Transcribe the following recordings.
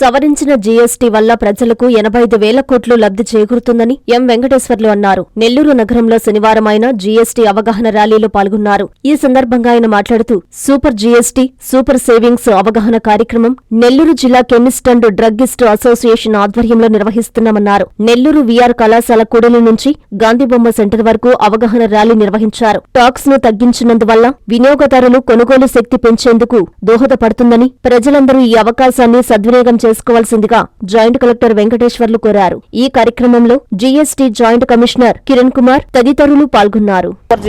సవరించిన జీఎస్టీ వల్ల ప్రజలకు ఎనభై ఐదు వేల కోట్లు లబ్ధి చేకూరుతుందని ఎం వెంకటేశ్వర్లు అన్నారు. నెల్లూరు నగరంలో శనివారం ఆయన జీఎస్టీ అవగాహన ర్యాలీలో పాల్గొన్నారు. ఈ సందర్భంగా ఆయన మాట్లాడుతూ సూపర్ జీఎస్టీ సూపర్ సేవింగ్స్ అవగాహన కార్యక్రమం నెల్లూరు జిల్లా కెమిస్ట్ అండ్ డ్రగ్గిస్ట్ అసోసియేషన్ ఆధ్వర్యంలో నిర్వహిస్తున్నామన్నారు. నెల్లూరు వీఆర్ కళాశాల కూడలి నుంచి గాంధీబొమ్మ సెంటర్ వరకు అవగాహన ర్యాలీ నిర్వహించారు. టాక్స్ను తగ్గించినందువల్ల వినియోగదారులు కొనుగోలు శక్తి పెంచేందుకు దోహదపడుతుందని ప్రజలందరూ ఈ అవకాశాన్ని సద్వినియోగం చేసుకోవాల్సిందిగా జాయింట్ కలెక్టర్ వెంకటేశ్వర్లు కోరారు. ఈ కార్యక్రమంలో GST joint commissioner Kiran Kumar తదితరులు పాల్గొన్నారు. సూపర్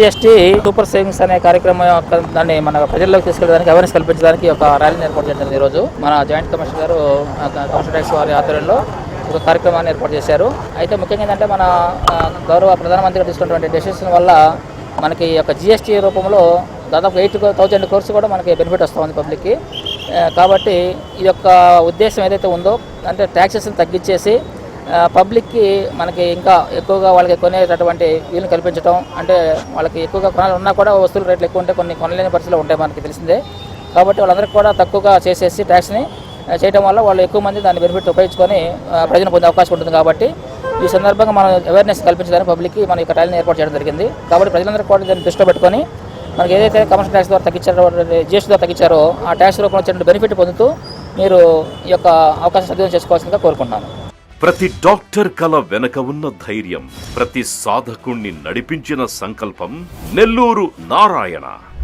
సూపర్ సేవింగ్స్ అనే కార్యక్రమం దాన్ని మన ప్రజల్లోకి తీసుకెళ్ళడానికి అవేర్నెస్ కల్పించడానికి ఒక ర్యాలీని ఏర్పాటు చేశారు ఈరోజు. మన జాయింట్ కమిషనర్ గారు కమిషనర్ ట్యాక్స్ వారి ఆధ్వర్యంలో ఒక కార్యక్రమాన్ని ఏర్పాటు చేశారు. అయితే ముఖ్యంగా ఏంటంటే మన గౌరవ ప్రధానమంత్రి గారు తీసుకున్నటువంటి డెసిషన్ వల్ల మనకి ఒక యొక్క జిఎస్టీ రూపంలో దాదాపు ఎయిట్ థౌజండ్ కోర్స్ కూడా మనకి బెనిఫిట్ వస్తుంది పబ్లిక్కి కాబట్టి ఈ యొక్క ఉద్దేశం ఏదైతే ఉందో అంటే ట్యాక్సెస్ని తగ్గించేసి పబ్లిక్కి మనకి ఇంకా ఎక్కువగా వాళ్ళకి కొనేటటువంటి వీలుని కల్పించడం అంటే వాళ్ళకి ఎక్కువగా కొనాలి ఉన్నా కూడా వస్తువుల రేట్లు ఎక్కువ ఉంటే కొన్ని కొనలేని పరిస్థితులు ఉంటాయి మనకి తెలిసిందే. కాబట్టి వాళ్ళందరికీ కూడా తక్కువగా చేసేసి ట్యాక్స్ని చేయడం వల్ల వాళ్ళు ఎక్కువ మంది దాని బెనిఫిట్ ఉపయోగించుకొని ఆ, ప్రజలు పొందే అవకాశం ఉంటుంది కాబట్టి ఈ సందర్భంగా మనం అవేర్నెస్ కల్పించడానికి పబ్లిక్కి మనం ఈ ర్యాలీని ఏర్పాటు చేయడం జరిగింది. కాబట్టి ప్రజలందరూ కూడా దాన్ని దృష్టిలో పెట్టుకొని మనకి ఏదైతే కమర్షియల్ ట్యాక్స్ ద్వారా తగ్గించారో జిఎస్టీ ద్వారా తగ్గించారో ఆ ట్యాక్స్ రూపంలో వచ్చిన బెనిఫిట్ పొందుతూ మీరు ఈ యొక్క అవకాశం సద్వినియోగం చేసుకోవాల్సిందిగా కోరుకుంటున్నాను. ప్రతి డాక్టర్ కల వెనక ఉన్న ధైర్యం ప్రతి సాధకుణ్ణి నడిపించిన సంకల్పం నెల్లూరు నారాయణ.